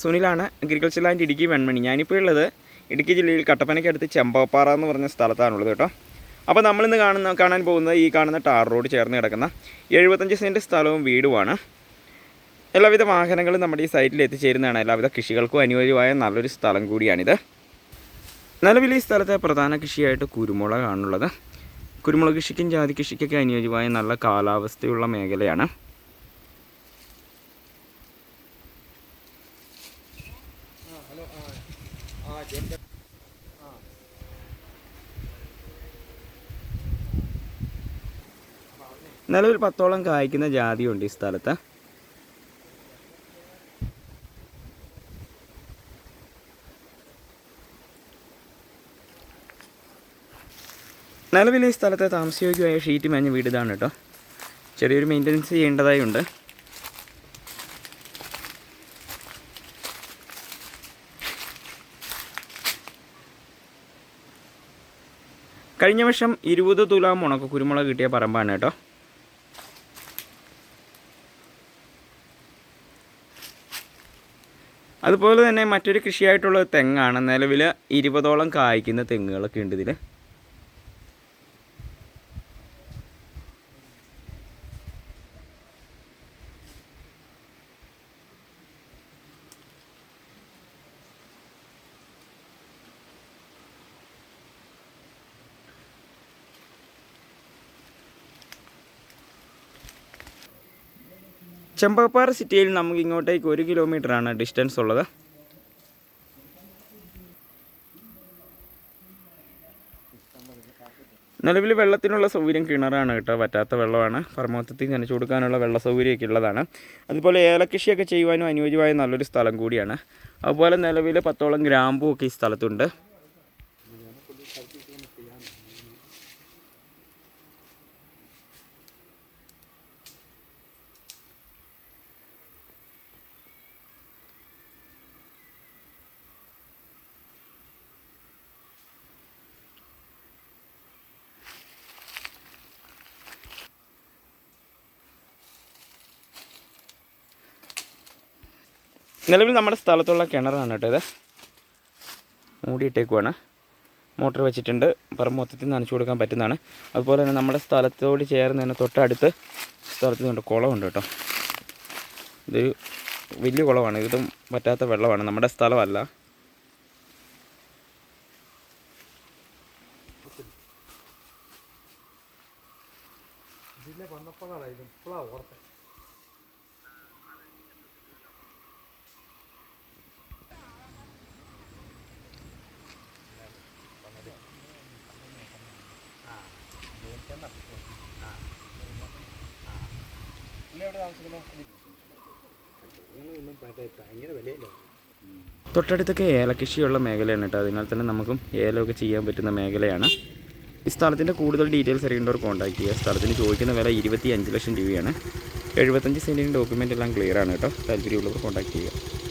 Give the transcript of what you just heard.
സുനിലാണ് agriculture land Idukki Venmani. ഞാനിപ്പോൾ ഉള്ളത് ഇടുക്കി ജില്ലയിൽ കട്ടപ്പനയ്ക്കടുത്ത് ചെമ്പപ്പാറ എന്ന് പറഞ്ഞ സ്ഥലത്താണുള്ളത് കേട്ടോ. അപ്പോൾ നമ്മളിന്ന് കാണുന്ന കാണാൻ പോകുന്നത് ഈ കാണുന്ന ടാർ റോഡ് ചേർന്ന് കിടക്കുന്ന എഴുപത്തഞ്ച് സെന്റ് സ്ഥലവും വീടുമാണ്. എല്ലാവിധ വാഹനങ്ങളും നമ്മുടെ ഈ സൈറ്റിൽ എത്തിച്ചേരുന്നതാണ്. എല്ലാവിധ കൃഷികൾക്കും അനുയോജ്യമായ നല്ലൊരു സ്ഥലം കൂടിയാണിത്. നിലവിൽ ഈ സ്ഥലത്തെ പ്രധാന കൃഷിയായിട്ട് കുരുമുളകാണുള്ളത്. കുരുമുളക് കൃഷിക്കും ജാതി കൃഷിക്കൊക്കെ അനുയോജ്യമായ നല്ല കാലാവസ്ഥയുള്ള മേഖലയാണ്. നിലവിൽ പത്തോളം കായ്ക്കുന്ന ജാതിയുണ്ട് ഈ സ്ഥലത്ത്. നിലവിൽ ഈ സ്ഥലത്തെ താമസയോഗ്യമായ ഷീറ്റ് മേഞ്ഞ വീട് ഇതാണ് കേട്ടോ. ചെറിയൊരു മെയിന്റനൻസ് ചെയ്യേണ്ടതായി കഴിഞ്ഞ വർഷം ഇരുപത് തുലാം ഉണക്ക കുരുമുളക് കിട്ടിയ പറമ്പാണ് കേട്ടോ. അതുപോലെ തന്നെ മറ്റൊരു കൃഷിയായിട്ടുള്ള തെങ്ങാണ്. നിലവിൽ ഇരുപതോളം കായ്ക്കുന്ന തെങ്ങുകളൊക്കെ ഉണ്ട് ഇതിൽ ചെമ്പകപ്പാറ സിറ്റിയിൽ നമുക്ക് ഇങ്ങോട്ടേക്ക് ഒരു കിലോമീറ്ററാണ് ഡിസ്റ്റൻസ് ഉള്ളത്. നിലവിൽ വെള്ളത്തിനുള്ള സൗകര്യം കിണറാണ് കേട്ടോ പറ്റാത്ത വെള്ളമാണ്. പരമോത്തത്തിൽ നനച്ചു കൊടുക്കാനുള്ള വെള്ള സൗകര്യമൊക്കെ ഉള്ളതാണ്. അതുപോലെ ഏലകൃഷിയൊക്കെ ചെയ്യുവാനും അനുയോജ്യമായ നല്ലൊരു സ്ഥലം കൂടിയാണ്. അതുപോലെ നിലവിൽ പത്തോളം ഗ്രാമ്പൂ ഒക്കെ ഈ സ്ഥലത്തുണ്ട്. നിലവിൽ നമ്മുടെ സ്ഥലത്തുള്ള കിണറാണ് കേട്ടോ ഇത്. മൂടിയിട്ടേക്കുവാണ്. മോട്ടർ വെച്ചിട്ടുണ്ട്. പറമ്പ് മൊത്തത്തിൽ നനച്ചു കൊടുക്കാൻ പറ്റുന്നതാണ്. അതുപോലെ തന്നെ നമ്മുടെ സ്ഥലത്തോട് ചേർന്ന് തന്നെ തൊട്ടടുത്ത് സ്ഥലത്ത് കൊണ്ട് കുളമുണ്ട് കേട്ടോ. ഇതൊരു വലിയ കുളമാണ്. ഇതും പറ്റാത്ത വെള്ളമാണ്. നമ്മുടെ സ്ഥലമല്ല. ഇതിലെ വന്നപ്പോഴാണ് ഇത് ഇപ്പോഴാണ് ഓർത്തത് തൊട്ടടുത്തൊക്കെ ഏലകൃഷിയുള്ള മേഖലയാണ് കേട്ടോ. അതിനാൽ തന്നെ നമുക്കും ഏലമൊക്കെ ചെയ്യാൻ പറ്റുന്ന മേഖലയാണ്. ഈ സ്ഥലത്തിന്റെ കൂടുതൽ ഡീറ്റെയിൽസ് അറിയേണ്ടവർ കോൺടാക്ട് ചെയ്യുക. സ്ഥലത്തിന് ചോദിക്കുന്ന വില ഇരുപത്തി അഞ്ച് ലക്ഷം രൂപയാണ്. എഴുപത്തഞ്ച് സെന്റിന് ഡോക്യുമെന്റ് എല്ലാം ക്ലിയർ ആണ് കേട്ടോ. താല്പര്യമുള്ളവർ കോൺടാക്ട് ചെയ്യുക.